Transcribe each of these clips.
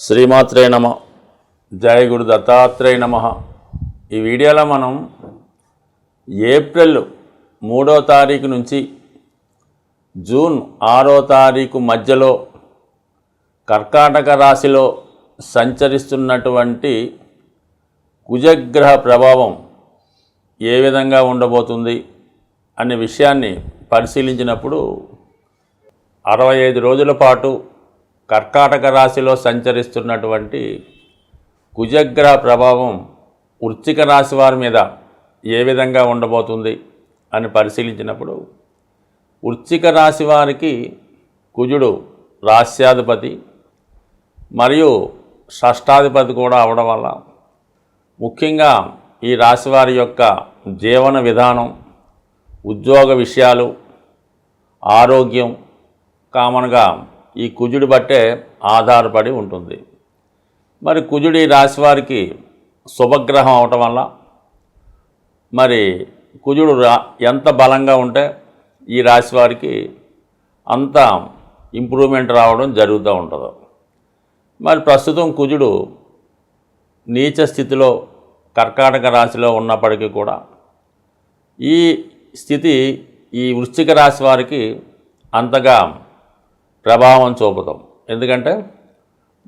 శ్రీమాత్రే నమ. జయ గురు దత్తాత్రేయ నమ. ఈ వీడియోలో మనం ఏప్రిల్ మూడో తారీఖు నుంచి జూన్ ఆరో తారీఖు మధ్యలో కర్కాటక రాశిలో సంచరిస్తున్నటువంటి కుజగ్రహ ప్రభావం ఏ విధంగా ఉండబోతుంది అనే విషయాన్ని పరిశీలించినప్పుడు అరవై ఐదు రోజుల పాటు కర్కాటక రాశిలో సంచరిస్తున్నటువంటి కుజగ్రహ ప్రభావం వృచ్చిక రాశి వారి మీద ఏ విధంగా ఉండబోతుంది అని పరిశీలించినప్పుడు వృచ్చిక రాశి వారికి కుజుడు రాస్యాధిపతి మరియు షష్టాధిపతి కూడా అవడం వల్ల ముఖ్యంగా ఈ రాశి వారి యొక్క జీవన విధానం ఉద్యోగ విషయాలు ఆరోగ్యం కామన్గా ఈ కుజుడి బట్టే ఆధారపడి ఉంటుంది. మరి కుజుడి రాశి వారికి శుభగ్రహం అవటం వల్ల మరి కుజుడు రా ఎంత బలంగా ఉంటే ఈ రాశి వారికి అంత ఇంప్రూవ్మెంట్ రావడం జరుగుతూ ఉంటుంది. మరి ప్రస్తుతం కుజుడు నీచ స్థితిలో కర్కాటక రాశిలో ఉన్నప్పటికీ కూడా ఈ స్థితి ఈ వృశ్చిక రాశి వారికి అంతగా ప్రభావం చూపుతాం ఎందుకంటే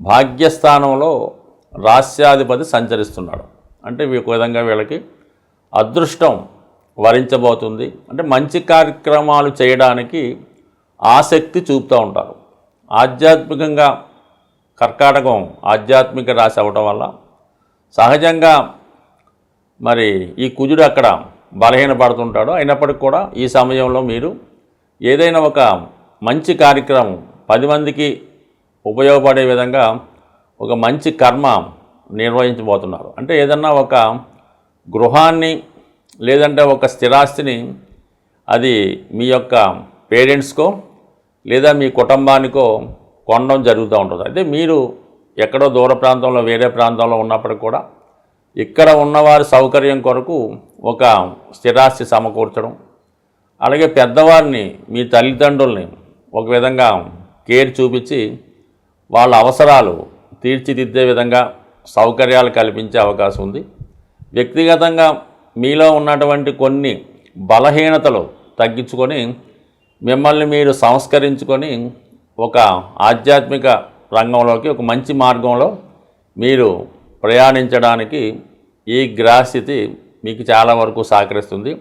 భాగ్యస్థానంలో రాస్యాధిపతి సంచరిస్తున్నాడు. అంటే ఒక విధంగా వీళ్ళకి అదృష్టం వరించబోతుంది. అంటే మంచి కార్యక్రమాలు చేయడానికి ఆసక్తి చూపుతూ ఉంటారు. ఆధ్యాత్మికంగా కర్కాటకం ఆధ్యాత్మిక రాశి అవ్వటం వల్ల సహజంగా మరి ఈ కుజుడు అక్కడ బలహీనపడుతుంటాడు. అయినప్పటికీ కూడా ఈ సమయంలో మీరు ఏదైనా ఒక మంచి కార్యక్రమం పది మందికి ఉపయోగపడే విధంగా ఒక మంచి కర్మ నిర్వహించబోతున్నారు. అంటే ఏదన్నా ఒక గృహాన్ని లేదంటే ఒక స్థిరాస్తిని అది మీ యొక్క పేరెంట్స్కో లేదా మీ కుటుంబానికో కొనడం జరుగుతూ ఉంటుంది. అయితే మీరు ఎక్కడో దూర ప్రాంతంలో వేరే ప్రాంతంలో ఉన్నప్పటికి కూడా ఇక్కడ ఉన్నవారి సౌకర్యం కొరకు ఒక స్థిరాస్తి సమకూర్చడం అలాగే పెద్దవారిని మీ తల్లిదండ్రుల్ని ఒక విధంగా కేర్ చూపించి వాళ్ళ అవసరాలు తీర్చిదిద్దే విధంగా సౌకర్యాలు కల్పించే అవకాశం ఉంది. వ్యక్తిగతంగా మీలో ఉన్నటువంటి కొన్ని బలహీనతలు తగ్గించుకొని మిమ్మల్ని మీరు సంస్కరించుకొని ఒక ఆధ్యాత్మిక రంగంలోకి ఒక మంచి మార్గంలో మీరు ప్రయాణించడానికి ఈ గ్రహస్థితి మీకు చాలా వరకు సహకరిస్తుంది.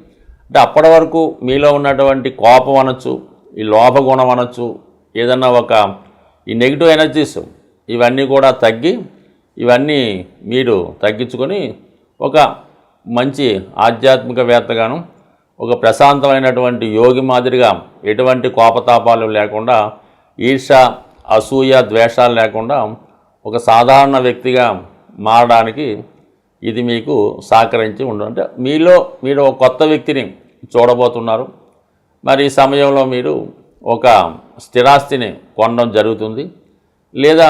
అంటే అప్పటి వరకు మీలో ఉన్నటువంటి కోపం అనొచ్చు ఈ లోపగుణం అనొచ్చు ఏదన్నా ఒక ఈ నెగిటివ్ ఎనర్జీస్ ఇవన్నీ కూడా తగ్గి ఇవన్నీ మీరు తగ్గించుకొని ఒక మంచి ఆధ్యాత్మికవేత్తగాను ఒక ప్రశాంతమైనటువంటి యోగి మాదిరిగా ఎటువంటి కోపతాపాలు లేకుండా ఈర్ష అసూయ ద్వేషాలు లేకుండా ఒక సాధారణ వ్యక్తిగా మారడానికి ఇది మీకు సహకరించి ఉండు అంటే మీలో మీరు ఒక కొత్త వ్యక్తిని చూడబోతున్నారు. మరి ఈ సమయంలో మీరు ఒక స్థిరాస్తిని కొనడం జరుగుతుంది. లేదా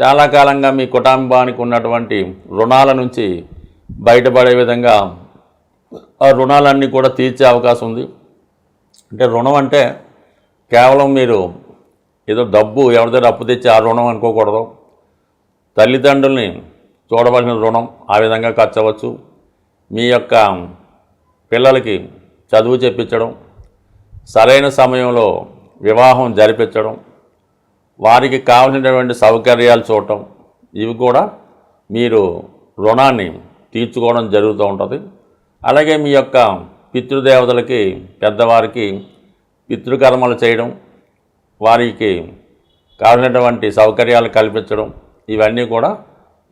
చాలా కాలంగా మీ కుటుంబానికి ఉన్నటువంటి రుణాల నుంచి బయటపడే విధంగా ఆ రుణాలన్నీ కూడా తీర్చే అవకాశం ఉంది. అంటే రుణం అంటే కేవలం మీరు ఏదో డబ్బు ఎవరి దగ్గర అప్పు తెచ్చి ఆ రుణం అనుకోకూడదు. తల్లిదండ్రుల్ని చూడవలసిన రుణం ఆ విధంగా ఖర్చవచ్చు మీ యొక్క పిల్లలకి చదువు చెప్పించడం సరైన సమయంలో వివాహం జరిపించడం వారికి కావలసినటువంటి సౌకర్యాలు చూడటం ఇవి కూడా మీరు రుణాన్ని తీర్చుకోవడం జరుగుతూ ఉంటుంది. అలాగే మీ యొక్క పితృదేవతలకి పెద్దవారికి పితృకర్మలు చేయడం వారికి కావలసినటువంటి సౌకర్యాలు కల్పించడం ఇవన్నీ కూడా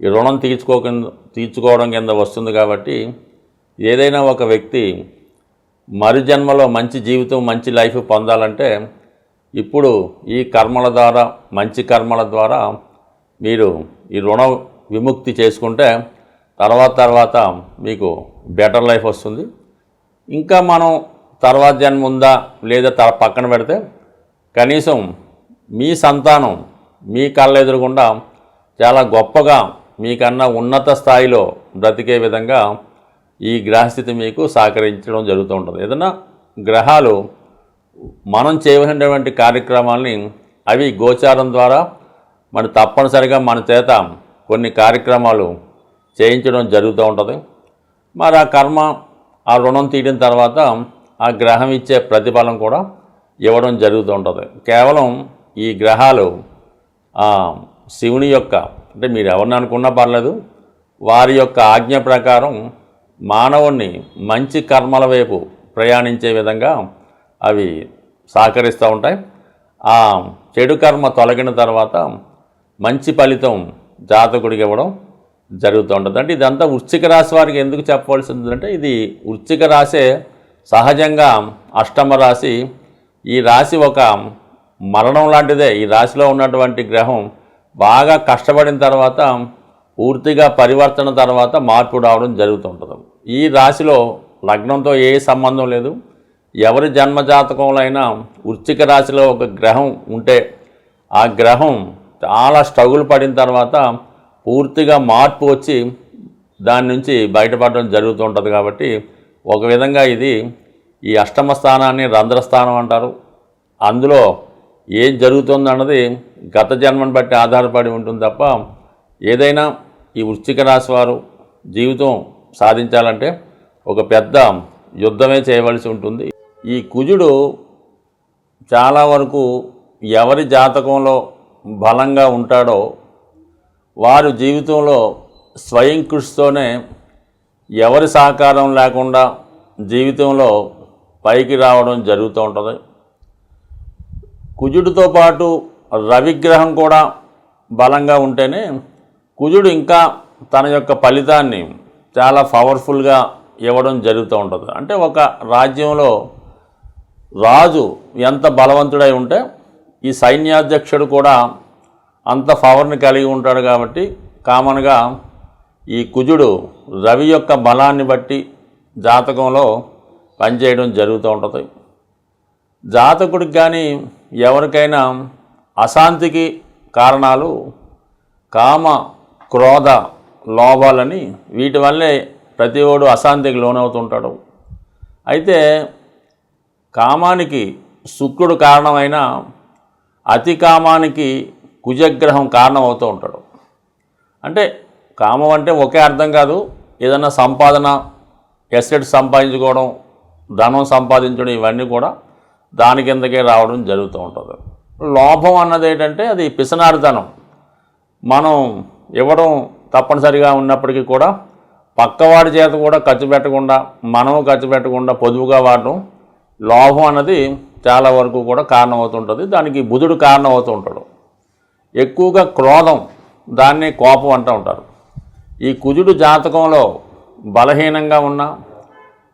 ఈ రుణం తీర్చుకోక తీర్చుకోవడం కింద వస్తుంది కాబట్టి ఏదైనా ఒక వ్యక్తి మరు జన్మలో మంచి జీవితం మంచి లైఫ్ పొందాలంటే ఇప్పుడు ఈ కర్మల ద్వారా మంచి కర్మల ద్వారా మీరు ఈ రుణ విముక్తి చేసుకుంటే తర్వాత తర్వాత మీకు బెటర్ లైఫ్ వస్తుంది. ఇంకా మనం తర్వాత జన్మ ఉందా లేదా త పక్కన పెడితే కనీసం మీ సంతానం మీ కళ్ళ ఎదురుగుండా చాలా గొప్పగా మీకన్నా ఉన్నత స్థాయిలో బ్రతికే విధంగా ఈ గ్రహస్థితి మీకు సహకరించడం జరుగుతూ ఉంటుంది. ఏదైనా గ్రహాలు మనం చేయవలసినటువంటి కార్యక్రమాల్ని అవి గోచారం ద్వారా మన తప్పనిసరిగా మన చేత కొన్ని కార్యక్రమాలు చేయించడం జరుగుతూ ఉంటుంది. మరి ఆ కర్మ ఆ రుణం తీయడం తర్వాత ఆ గ్రహం ఇచ్చే ప్రతిఫలం కూడా ఇవ్వడం జరుగుతూ ఉంటుంది. కేవలం ఈ గ్రహాలు శివుని యొక్క అంటే మీరు ఎవరిని అనుకున్నా పర్లేదు వారి యొక్క ఆజ్ఞ ప్రకారం మానవుణ్ణి మంచి కర్మల వైపు ప్రయాణించే విధంగా అవి సహకరిస్తూ ఉంటాయి. ఆ చెడు కర్మ తొలగిన తర్వాత మంచి ఫలితం జాతకుడికి ఇవ్వడం జరుగుతూ ఉంటుంది. అంటే ఇదంతా వృశ్చిక రాశి వారికి ఎందుకు చెప్పవలసింది అంటే ఇది వృశ్చిక రాసే సహజంగా అష్టమ రాశి ఈ రాశి ఒక మరణం లాంటిదే. ఈ రాశిలో ఉన్నటువంటి గ్రహం బాగా కష్టపడిన తర్వాత పూర్తిగా పరివర్తన తర్వాత మార్పు రావడం జరుగుతుంటుంది. ఈ రాశిలో లగ్నంతో ఏ సంబంధం లేదు. ఎవరి జన్మజాతకంలో అయినా వృశ్చిక రాశిలో ఒక గ్రహం ఉంటే ఆ గ్రహం చాలా స్ట్రగుల్ పడిన తర్వాత పూర్తిగా మార్పు వచ్చి దాని నుంచి బయటపడడం జరుగుతుంటుంది కాబట్టి ఒక విధంగా ఇది ఈ అష్టమ స్థానాన్ని రంధ్రస్థానం అంటారు. అందులో ఏం జరుగుతుంది అన్నది గత జన్మను బట్టి ఆధారపడి ఉంటుంది తప్ప ఏదైనా ఈ వృశ్చిక రాశి వారు జీవితం సాధించాలంటే ఒక పెద్ద యుద్ధమే చేయవలసి ఉంటుంది. ఈ కుజుడు చాలా వరకు ఎవరి జాతకంలో బలంగా ఉంటాడో వారు జీవితంలో స్వయం కృషితోనే ఎవరి సహకారం లేకుండా జీవితంలో పైకి రావడం జరుగుతూ ఉంటుంది. కుజుడితో పాటు రవిగ్రహం కూడా బలంగా ఉంటేనే కుజుడు ఇంకా తన యొక్క ఫలితాన్ని చాలా పవర్ఫుల్గా ఇవ్వడం జరుగుతూ ఉంటుంది. అంటే ఒక రాజ్యంలో రాజు ఎంత బలవంతుడై ఉంటే ఈ సైన్యాధ్యక్షుడు కూడా అంత పవర్ని కలిగి ఉంటాడు కాబట్టి కామన్గా ఈ కుజుడు రవి యొక్క బలాన్ని బట్టి జాతకంలో పనిచేయడం జరుగుతూ ఉంటుంది. జాతకుడికి కానీ ఎవరికైనా అశాంతికి కారణాలు కామ క్రోధ లోభాలని వీటి వల్లే ప్రతి ఓడు అశాంతికి లోనవుతుంటాడు. అయితే కామానికి శుక్రుడు కారణమైన అతి కామానికి కుజగ్రహం కారణం అవుతూ ఉంటాడు. అంటే కామం అంటే ఒకే అర్థం కాదు ఏదైనా సంపాదన ఎసెట్ సంపాదించుకోవడం ధనం సంపాదించడం ఇవన్నీ కూడా దాని కిందకే రావడం జరుగుతూ ఉంటుంది. లోభం అన్నది ఏంటంటే అది పిసనారితనం మనం ఇవ్వడం తప్పనిసరిగా ఉన్నప్పటికీ కూడా పక్కవాడి చేత కూడా ఖర్చు పెట్టకుండా మనం ఖర్చు పెట్టకుండా పొదుపుగా వాడడం లోభం అన్నది చాలా వరకు కూడా కారణమవుతుంటుంది. దానికి బుధుడు కారణమవుతుంటాడు ఎక్కువగా క్రోధం దాన్ని కోపం అంటూ ఉంటారు. ఈ కుజుడు జాతకంలో బలహీనంగా ఉన్న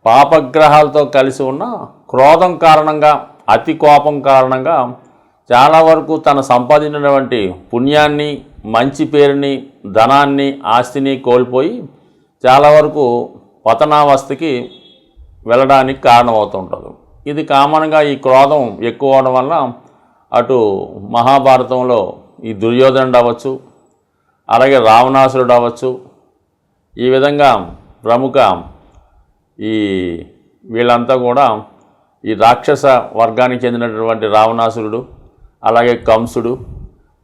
పాపగ్రహాలతో కలిసి ఉన్న క్రోధం కారణంగా అతి కోపం కారణంగా చాలా వరకు తను సంపాదించినటువంటి పుణ్యాన్ని మంచి పేరుని ధనాన్ని ఆస్తిని కోల్పోయి చాలా వరకు పతనావస్థకి వెళ్ళడానికి కారణమవుతుంటుంది. ఇది కామన్గా ఈ క్రోధం ఎక్కువ అవడం వల్ల అటు మహాభారతంలో ఈ దుర్యోధనుడు అవ్వచ్చు అలాగే రావణాసురుడు అవ్వచ్చు. ఈ విధంగా ప్రముఖ ఈ వీళ్ళంతా కూడా ఈ రాక్షస వర్గానికి చెందినటువంటి రావణాసురుడు అలాగే కంసుడు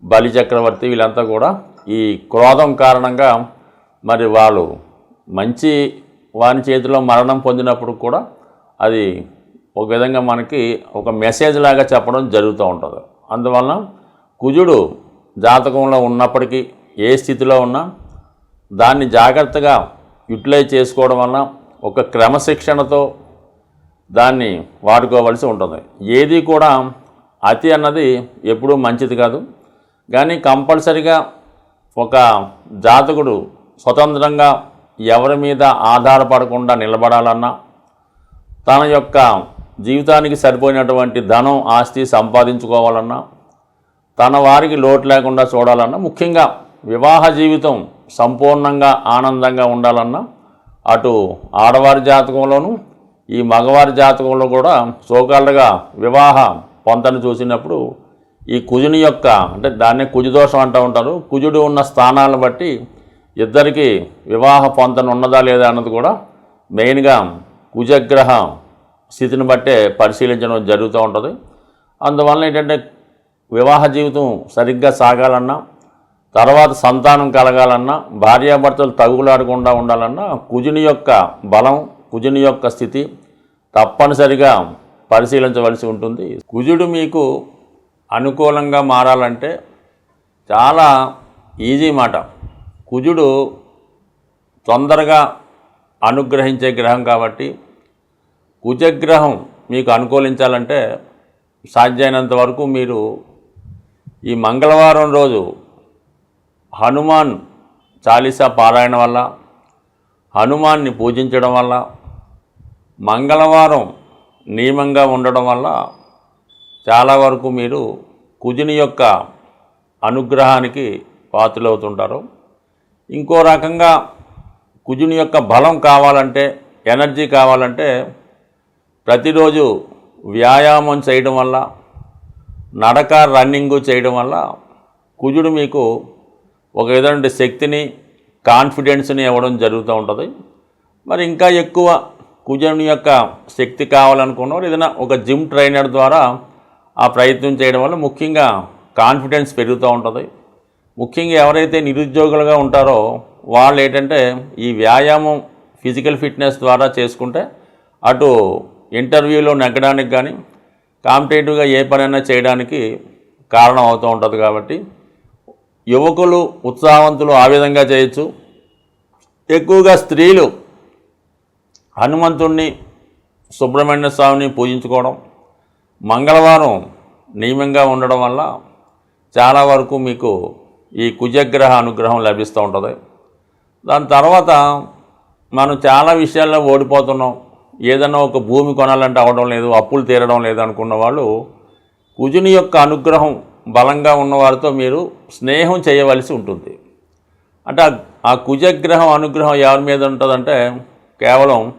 బలి చక్రవర్తి వీళ్ళంతా కూడా ఈ క్రోధం కారణంగా మరి వాళ్ళు మంచి వాని చేతిలో మరణం పొందినప్పుడు కూడా అది ఒక విధంగా మనకి ఒక మెసేజ్ లాగా చెప్పడం జరుగుతూ ఉంటుంది. అందువలన కుజుడు జాతకంలో ఉన్నప్పటికీ ఏ స్థితిలో ఉన్నా దాన్ని జాగ్రత్తగా యూటిలైజ్ చేసుకోవడం వలన ఒక క్రమశిక్షణతో దాన్ని వాడుకోవలసి ఉంటుంది. ఏది కూడా అతి అన్నది ఎప్పుడూ మంచిది కాదు. కానీ కంపల్సరిగా ఒక జాతకుడు స్వతంత్రంగా ఎవరి మీద ఆధారపడకుండా నిలబడాలన్నా తన యొక్క జీవితానికి సరిపోయినటువంటి ధనం ఆస్తి సంపాదించుకోవాలన్నా తన వారికి లోటు లేకుండా చూడాలన్నా ముఖ్యంగా వివాహ జీవితం సంపూర్ణంగా ఆనందంగా ఉండాలన్నా అటు ఆడవారి జాతకంలోనూ ఈ మగవారి జాతకంలో కూడా సోకాలుగా వివాహ పొంతను చూసినప్పుడు ఈ కుజుని యొక్క అంటే దాన్నే కుజుదోషం అంటూ ఉంటారు. కుజుడు ఉన్న స్థానాలను బట్టి ఇద్దరికి వివాహ పొంతన ఉన్నదా లేదా అన్నది కూడా మెయిన్గా కుజగ్రహ స్థితిని బట్టే పరిశీలించడం జరుగుతూ ఉంటుంది. అందువలన ఏంటంటే వివాహ జీవితం సరిగ్గా సాగాలన్నా తర్వాత సంతానం కలగాలన్నా భార్యాభర్తలు తగులాడకుండా ఉండాలన్నా కుజుని యొక్క బలం కుజుని యొక్క స్థితి తప్పనిసరిగా పరిశీలించవలసి ఉంటుంది. కుజుడు మీకు అనుకూలంగా మారాలంటే చాలా ఈజీ మాట. కుజుడు తొందరగా అనుగ్రహించే గ్రహం కాబట్టి కుజగ్రహం మీకు అనుకూలించాలంటే సాధ్యమైనంత వరకు మీరు ఈ మంగళవారం రోజు హనుమాన్ చాలీసా పారాయణ వల్ల హనుమాన్ని పూజించడం వల్ల మంగళవారం నియమంగా ఉండడం వల్ల చాలా వరకు మీరు కుజుని యొక్క అనుగ్రహానికి పాత్రలవుతుంటారు. ఇంకో రకంగా కుజుని యొక్క బలం కావాలంటే ఎనర్జీ కావాలంటే ప్రతిరోజు వ్యాయామం చేయడం వల్ల నడక రన్నింగ్ చేయడం వల్ల కుజుడు మీకు ఒక విధమైన శక్తిని కాన్ఫిడెన్స్ని ఇవ్వడం జరుగుతూ ఉంటుంది. మరి ఇంకా ఎక్కువ కుజుని యొక్క శక్తి కావాలనుకున్నవారు ఏదైనా ఒక జిమ్ ట్రైనర్ ద్వారా ఆ ప్రయత్నం చేయడం వల్ల ముఖ్యంగా కాన్ఫిడెన్స్ పెరుగుతూ ఉంటుంది. ముఖ్యంగా ఎవరైతే నిరుద్యోగులుగా ఉంటారో వాళ్ళు ఏంటంటే ఈ వ్యాయామం ఫిజికల్ ఫిట్నెస్ ద్వారా చేసుకుంటే అటు ఇంటర్వ్యూలో నెగ్గడానికి కానీ కాంపిటేటివ్గా ఏ పనైనా చేయడానికి కారణం అవుతూ ఉంటుంది కాబట్టి యువకులు ఉత్సాహవంతులు ఆ విధంగా చేయొచ్చు. ఎక్కువగా స్త్రీలు హనుమంతుణ్ణి సుబ్రహ్మణ్య స్వామిని పూజించుకోవడం మంగళవారం నియమంగా ఉండడం వల్ల చాలా వరకు మీకు ఈ కుజగ్రహ అనుగ్రహం లభిస్తూ ఉంటుంది. దాని తర్వాత మనం చాలా విషయాల్లో ఓడిపోతున్నాం. ఏదైనా ఒక భూమి కొనాలంటే అవడం లేదు అప్పులు తీరడం లేదు అనుకున్న వాళ్ళు కుజుని యొక్క అనుగ్రహం బలంగా ఉన్నవారితో మీరు స్నేహం చేయవలసి ఉంటుంది. అంటే ఆ- ఆ కుజగ్రహం అనుగ్రహం ఎవరి మీద ఉంటుందంటే కేవలం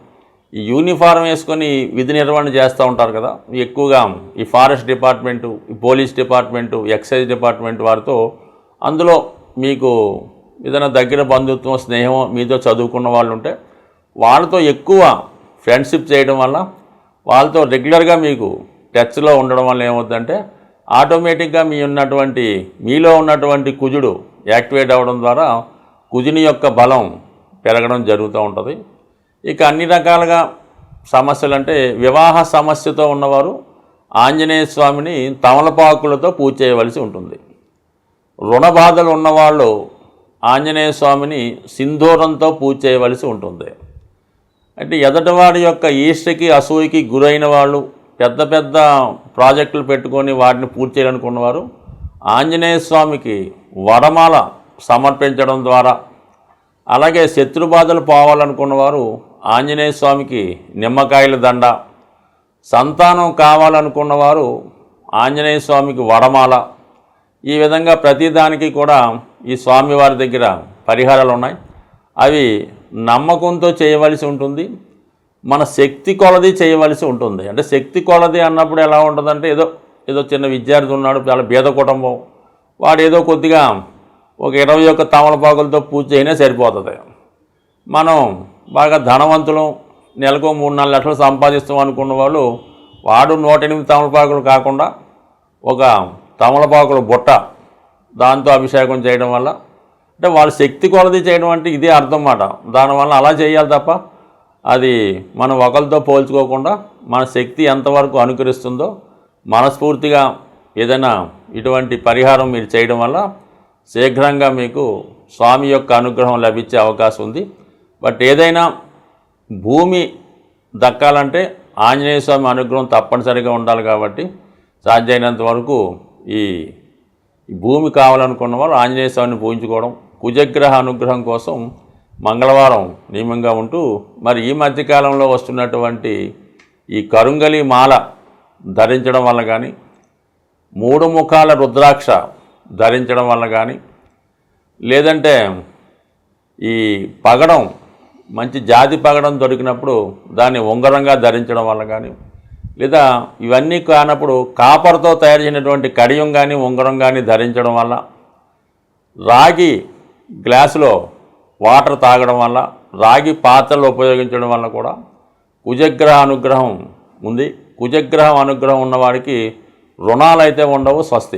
ఈ యూనిఫారం వేసుకొని విధి నిర్వహణ చేస్తూ ఉంటారు కదా ఎక్కువగా ఈ ఫారెస్ట్ డిపార్ట్మెంటు ఈ పోలీస్ డిపార్ట్మెంటు ఎక్సైజ్ డిపార్ట్మెంట్ వారితో అందులో మీకు ఏదైనా దగ్గర బంధుత్వం స్నేహం మీతో చదువుకున్న వాళ్ళు ఉంటే వాళ్ళతో ఎక్కువ ఫ్రెండ్షిప్ చేయడం వల్ల వాళ్ళతో రెగ్యులర్గా మీకు టచ్లో ఉండడం వల్ల ఏమవుతుందంటే ఆటోమేటిక్గా మీ ఉన్నటువంటి మీలో ఉన్నటువంటి కుజుడు యాక్టివేట్ అవ్వడం ద్వారా కుజుని యొక్క బలం పెరగడం జరుగుతూ ఉంటుంది. ఇక అన్ని రకాలుగా సమస్యలు అంటే వివాహ సమస్యతో ఉన్నవారు ఆంజనేయ స్వామిని తమలపాకులతో పూజ చేయవలసి ఉంటుంది. రుణ బాధలు ఉన్నవాళ్ళు ఆంజనేయ స్వామిని సింధూరంతో పూజ చేయవలసి ఉంటుంది. అంటే ఎదటివాడి యొక్క ఈష్టకి అసూయకి గురైన వాళ్ళు పెద్ద పెద్ద ప్రాజెక్టులు పెట్టుకొని వాటిని పూర్తి చేయాలనుకున్నవారు ఆంజనేయ స్వామికి వరమాల సమర్పించడం ద్వారా అలాగే శత్రుబాధలు పోవాలనుకున్నవారు ఆంజనేయ స్వామికి నిమ్మకాయల దండ. సంతానం కావాలనుకున్నవారు ఆంజనేయ స్వామికి వడమాల. ఈ విధంగా ప్రతిదానికి కూడా ఈ స్వామివారి దగ్గర పరిహారాలు ఉన్నాయి. అవి నమ్మకంతో చేయవలసి ఉంటుంది. మన శక్తి కొలది చేయవలసి ఉంటుంది. అంటే శక్తి కొలది అన్నప్పుడు ఎలా ఉంటుందంటే ఏదో ఏదో చిన్న విద్యార్థి ఉన్నాడు చాలా బీద కుటుంబం. వాడు ఏదో కొద్దిగా ఒక ఇరవై ఒక్క తమలపాకులతో పూజ చేయనే సరిపోతుంది. మనం బాగా ధనవంతులం నెలకు మూడు నాలుగు లక్షలు సంపాదిస్తాం అనుకున్న వాళ్ళు వాడు నూట ఎనిమిది తమలపాకులు కాకుండా ఒక తమలపాకుల బుట్ట దాంతో అభిషేకం చేయడం వల్ల అంటే వాళ్ళ శక్తి కొలది చేయడం అంటే ఇదే అర్థం మాట. దానివల్ల అలా చేయాలి తప్ప అది మనం ఒకరితో పోల్చుకోకుండా మన శక్తి ఎంతవరకు అనుకరిస్తుందో మనస్ఫూర్తిగా ఏదైనా ఇటువంటి పరిహారం మీరు చేయడం వల్ల శీఘ్రంగా మీకు స్వామి యొక్క అనుగ్రహం లభించే అవకాశం ఉంది. బట్ ఏదైనా భూమి దక్కాలంటే ఆంజనేయ స్వామి అనుగ్రహం తప్పనిసరిగా ఉండాలి కాబట్టి సాధ్యమైనంత వరకు ఈ భూమి కావాలనుకున్న వాళ్ళు ఆంజనేయ స్వామిని పూజించుకోవడం కుజగ్రహ అనుగ్రహం కోసం మంగళవారం నియమంగా ఉంటూ మరి ఈ మధ్యకాలంలో వస్తున్నటువంటి ఈ కరుంగలి మాల ధరించడం వల్ల కానీ మూడు ముఖాల రుద్రాక్ష ధరించడం వల్ల కానీ లేదంటే ఈ పగడం మంచి జాతి పగడం దొరికినప్పుడు దాన్ని ఉంగరంగా ధరించడం వల్ల కానీ లేదా ఇవన్నీ కానప్పుడు కాపర్తో తయారు చేసినటువంటి కడియం కానీ ఉంగరం కానీ ధరించడం వల్ల రాగి గ్లాసులో వాటర్ తాగడం వల్ల రాగి పాత్రలు ఉపయోగించడం వల్ల కూడా కుజగ్రహ అనుగ్రహం ఉంది. కుజగ్రహం అనుగ్రహం ఉన్నవాడికి రుణాలు అయితే ఉండవు స్వస్తి.